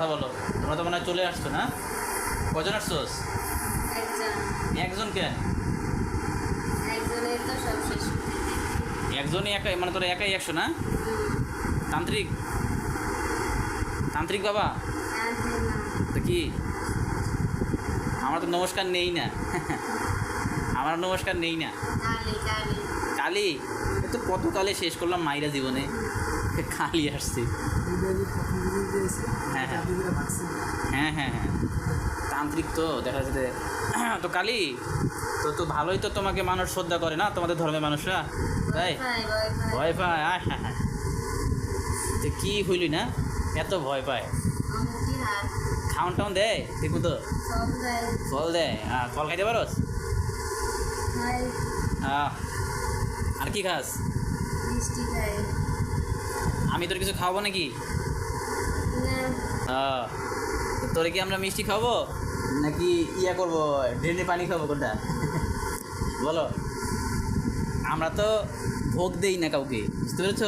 কথা বলো। তোমরা তো মনে হয় চলে আসছো না? কজন আসছোস? একজন। কেন একজনই একাই মানে তোরা একাই একশো না? তান্ত্রিক? তান্ত্রিক বাবা? তো কি? আমার তো নমস্কার নেই না। আমার নমস্কার নেই না। কালি তো কত কালে শেষ করলাম মাইরা জীবনে। কালি আসছি। হ্যাঁ, হ্যাঁ। হ্যাঁ হ্যাঁ হ্যাঁ। তান্ত্রিক তো দেখা যাচ্ছে তো কালি তো তো ভালোই তো তোমাকে মানুষ শ্রদ্ধা করে না তোমাদের ধর্মের মানুষরা? তাই? ভয় পায় আয় হ্যাঁ হ্যাঁ। তো কি হইলি না? এত ভয় পায়। খাওয়ান টাউন দেয় ঠিক মতো। ফল দেয়। হ্যাঁ ফল খাইতে পারোস? আর কি খাস? আমি তোর কিছু খাওয়াবো নাকি? তো তোরে কি আমরা মিষ্টি খাব নাকি ইয়া করব ড্রেনে পানি খাব কোনটা? বলো। আমরা তো ভোগ দেই না কাউকে বুঝতে পেরেছ?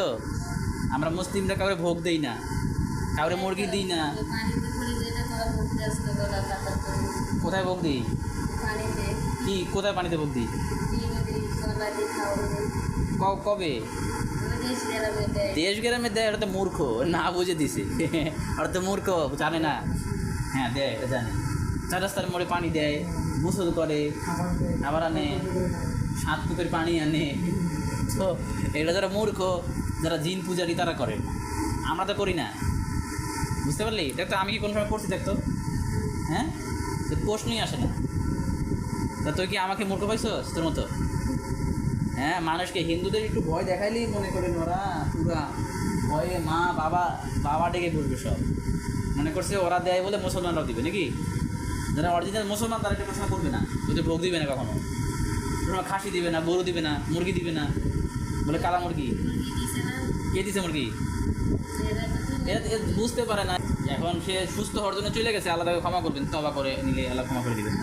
আমরা মুসলিমরা কাউকে ভোগ দেই না কাউরে মুরগি দিই না। কোথায় ভোগ দিই? কি কোথায় পানিতে ভোগ দিই? কবে? দেশ গ্রামে দেয় ওটা তো মূর্খ, না বুঝে দিছে। ওটা তো মূর্খ, জানে না। হ্যাঁ দেয় এটা জানে। চার রাস্তার মোড়ে পানি দেয়, গোসল করে আবার আনে, সাত কুপের পানি আনে। তো এটা যারা মূর্খ, যারা জিন পূজারি, তারা করে। আমরা তো করি না। বুঝতে পারলি? দেখতো আমি কি কোনো সময় করছি দেখতো হ্যাঁ? প্রশ্নই আসে না। তা তুই কি আমাকে মূর্খ পাইছস তোর মতো? হ্যাঁ মানুষকে হিন্দুদের একটু ভয় দেখাইলেই মনে করে ওরা পুরা ভয়ে মা, বাবা বাবা ডেকে বসবে সব। মনে করছে ওরা দেয় বলে মুসলমানরাও দিবে, নাকি? যারা অরিজিনাল মুসলমান, তারা এটা প্রশ্ন করবে না। ওদের ভোগ দিবে না কখনো। খাসি দিবে না গরু দিবে না, মুরগি দিবে না। বলে কালা মুরগি। কে দিছে মুরগি? বুঝতে পারে না। এখন সে সুস্থ হওয়ার জন্য চলে গেছে আলাদা ক্ষমা করবেন তবা করে নিলে আল্লাহ ক্ষমা করে দিবেন।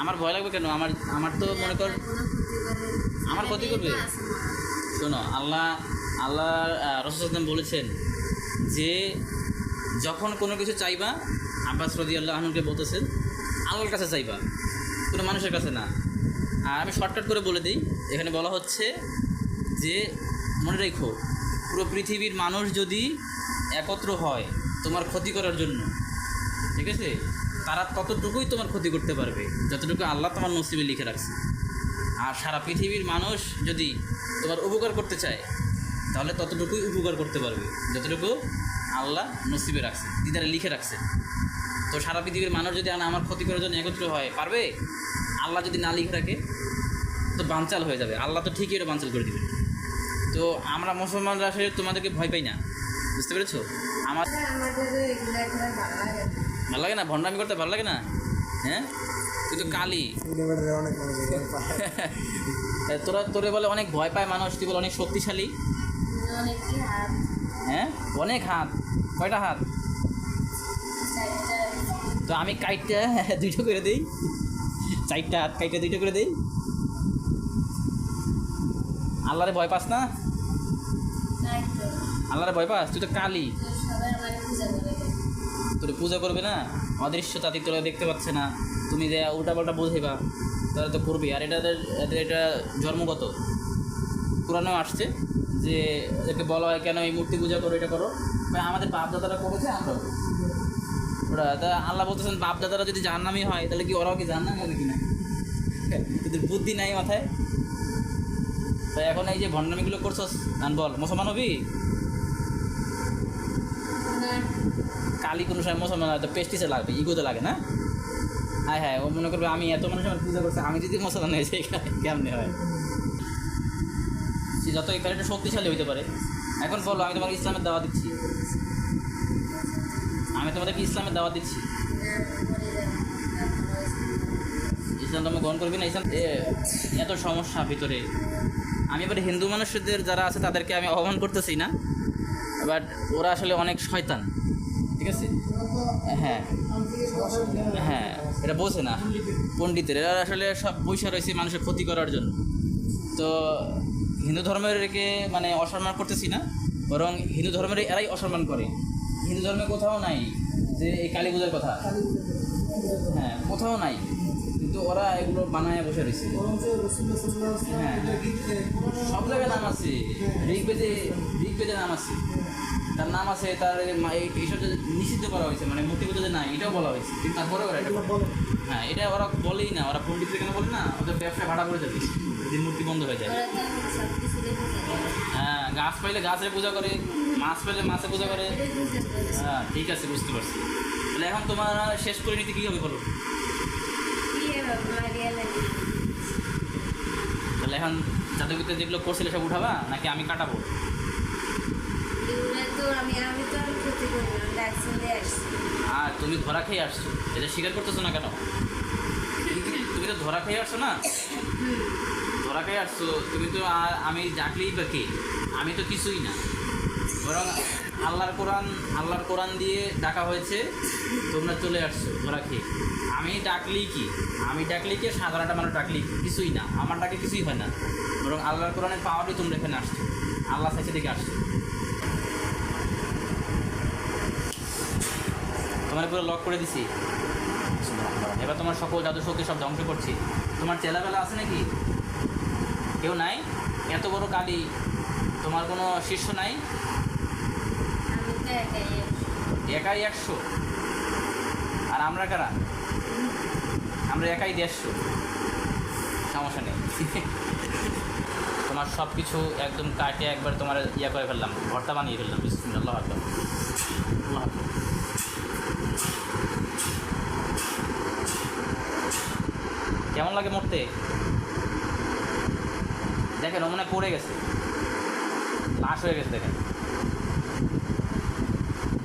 আমার ভয় লাগবে কেন? আমার আমার তো মনে কর, আমার ক্ষতি করবে? শোনো, আল্লাহ আল্লাহ রসুলাম বলেছেন যে, যখন কোনো কিছু চাইবা, আব্বাস রদি আল্লাহ আহমকে বলতেছেন, আল্লাহর কাছে চাইবা, কোনো মানুষের কাছে না। আর আমি শর্টকাট করে বলে দিই, এখানে বলা হচ্ছে যে, মনে রেখো, পুরো পৃথিবীর মানুষ যদি একত্র হয় তোমার ক্ষতি করার জন্য, ঠিক আছে? তারা ততটুকুই তোমার ক্ষতি করতে পারবে, যতটুকু আল্লাহ তোমার নসিবে লিখে রাখছে। আর সারা পৃথিবীর মানুষ যদি তোমার উপকার করতে চায়, তাহলে ততটুকুই উপকার করতে পারবে, যতটুকু আল্লাহ নসিবে রাখছে, দিদারে লিখে রাখছে। তো সারা পৃথিবীর মানুষ যদি আমার ক্ষতি করার জন্য একত্র হয়, পারবে? আল্লাহ যদি না লিখে রাখে, তো বানচাল হয়ে যাবে। আল্লাহ তো ঠিকই এটা বানচাল করে দিবে। তো আমরা মুসলমানরা আসলে তোমাদেরকে ভয় পাই না। বুঝতে পেরেছ? আমার ভালো লাগে না। ভণ্ডামি করতে ভালো লাগে না? হ্যাঁ? তুই তো কালি। তোরা, তোরে বলে অনেক ভয় পায় মানুষ, তুই বলে অনেক শক্তিশালী। হ্যাঁ? অনেক হাত। কয়টা হাত? তো আমি কাইটটা দুইটা করে দিই। চারটা হাত কাইটটা দুইটা করে দিই। আল্লাহরে ভয় পাস না? আল্লাহরে ভয় পাস? তুই তো কালি। করে পূজা করবে না? অদৃশ্য তাতে তোরা দেখতে পাচ্ছে না। তুমি যে উল্টা পাল্টা বোঝেবা তারা তো করবে আর এটা এদের এটা জন্মগত। কোরআনেও আসছে যে এদেরকে বলা হয় কেন এই মূর্তি পূজা করো, এটা করো? আমাদের বাপ দাদারা করেছে আমরাও ওরা, তা আল্লাহ বলতেছেন বাপ দাদারা যদি জাহান্নামি হয়, তাহলে কি ওরাও কি জাহান্নামি হবে কি না তোদের বুদ্ধি নাই মাথায়? তো এখন এই যে ভণ্ডামিগুলো করছস আন বল। মুসলমান হবি? কালি কোনো সময় মুসলমান হয় তো পেস্টিসে লাগবে ইগোতে লাগে, না? হ্যাঁ হ্যাঁ ও মনে করবে আমি এত মানুষ আমার পূজা করছে, আমি যদি মুসলমান হয়ে যাই কেমনে হয়? সে যত এখানে একটু শক্তিশালী হইতে পারে। এখন বলো, আমি তোমাকে ইসলামের দাওয়া দিচ্ছি। আমি তোমাদেরকে ইসলামের দাওয়া দিচ্ছি। ইসলাম তুমি গ্রহণ করবি না? ইসলাম এত সমস্যা ভিতরে। আমি এবার হিন্দু মানুষদের যারা আছে, তাদেরকে আমি আহ্বান করতেছি না। বাট ওরা আসলে অনেক শয়তান। ঠিক আছে? হ্যাঁ। হ্যাঁ এটা বোঝে না পণ্ডিতের। এরা আসলে সব পয়সা রয়েছে মানুষের ক্ষতি করার জন্য। তো হিন্দু ধর্মের একে মানে অসম্মান করতেছি না, বরং হিন্দু ধর্মের এরাই অসম্মান করে। হিন্দু ধর্মে কোথাও নাই যে এই কালী পূজার কথা। হ্যাঁ কোথাও নাই। কিন্তু ওরা এগুলো বানায় বসে রয়েছে। হ্যাঁ। সব জায়গায় নাম আছে। ঋগ্বেদে ঋগ্বেদে নাম আছে। তার নাম আছে তার এইসব যে নিষিদ্ধ করা হয়েছে মানে মূর্তি পুজো যে নাই এটাও বলা হয়েছে। কিন্তু তারপরে ওরা এটা হ্যাঁ এটা ওরা বলেই না। ওরা পণ্ডিতদের কেন বলে না? ওদের ব্যবসা ভাড়া করে যাবে। যদি মূর্তি বন্ধ হয়ে যায়। হ্যাঁ গাছ পাইলে গাছের পূজা করে মাছ পাইলে মাছের পূজা করে। হ্যাঁ ঠিক আছে বুঝতে পারছি। তাহলে এখন তোমার শেষ করে নিতে কী হবে বলো। তাহলে এখন জাদুবিদ্যা যেগুলো করছিলে সব উঠাবা নাকি আমি কাটাবো? আর তুমি ধরা খেয়ে আসছো এটা স্বীকার করতেছো না কেন? তুমি তো ধরা খেয়ে আসছো না? ধরা খেয়ে আসছো তুমি তো আর আমি ডাকলেই বা কে? আমি তো কিছুই না। বরং আল্লাহর কোরআন আল্লাহর কোরআন দিয়ে ডাকা হয়েছে, তোমরা চলে আসছো ধরা খেয়ে আমি ডাকলেই কি? আমি ডাকলেই কি? সাধারণটা মানুষ ডাকলেই কি? কিছুই না। আমার ডাকে কিছুই হয় না। বরং আল্লাহর কোরআনের পাওয়ারই তোমরা এখানে আসছো। আল্লাহ সাইছে দিকে আসছো। তোমার পুরো লক করে দিছি। এবার তোমার সকল জাদু শক্তি সব ধ্বংস করছি। তোমার চেলাবেলা আছে নাকি? কেউ নাই? এত বড় কালি। তোমার কোনো শিষ্য নাই? একাই একশো। আর আমরা কারা? আমরা একাই দেড়শো। সমস্যা নেই। তোমার সব কিছু একদম কাটে একবার তোমার ইয়া করে ফেললাম, ভর্তা বানিয়ে ফেললাম, বিসমুল্লাহ আকবার। কেমন লাগে মরতে? দেখেন ও মনে পড়ে গেছে। লাশ হয়ে গেছে, দেখেন।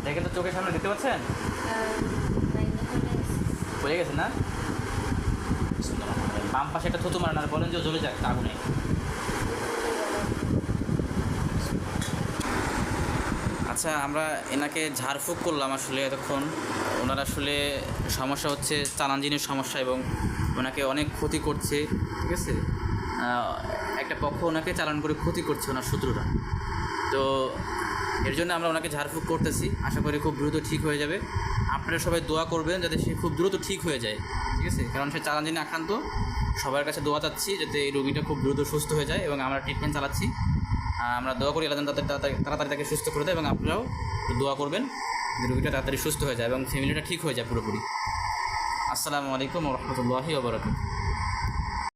দেখে তো চোখের সামনে দেখতে পাচ্ছেন? পড়ে গেছে না? বাম পাশে একটা থুতু মারেন আর বলেন যে জ্বলে যাক আগুনে। আচ্ছা আমরা এনাকে ঝাড়ফুঁক করলাম আসলে এতক্ষণ। ওনার আসলে সমস্যা হচ্ছে চালানজিনের সমস্যা এবং ওনাকে অনেক ক্ষতি করছে, ঠিক আছে? একটা পক্ষ ওনাকে চালান করে ক্ষতি করছে ওনার শত্রুরা। তো এর জন্য আমরা ওনাকে ঝাড়ফুঁক করতেছি। আশা করি খুব দ্রুত ঠিক হয়ে যাবে। আপনারা সবাই দোয়া করবেন যাতে সে খুব দ্রুত ঠিক হয়ে যায়, ঠিক আছে? কারণ সে চালানজিনে আক্রান্ত। সবার কাছে দোয়া চাচ্ছি যাতে এই রোগীটা খুব দ্রুত সুস্থ হয়ে যায় এবং আমরা ট্রিটমেন্ট চালাচ্ছি। আমরা দোয়া করি তাদের তাড়াতাড়ি তাকে সুস্থ করে দেয় এবং আপনারাও দোয়া করবেন যে রোগীটা তাড়াতাড়ি সুস্থ হয়ে যায় এবং ফ্যামিলিটা ঠিক হয়ে যায় পুরোপুরি। আসসালামু আলাইকুম রহমতুল্লাহি ওবরাকাতুহ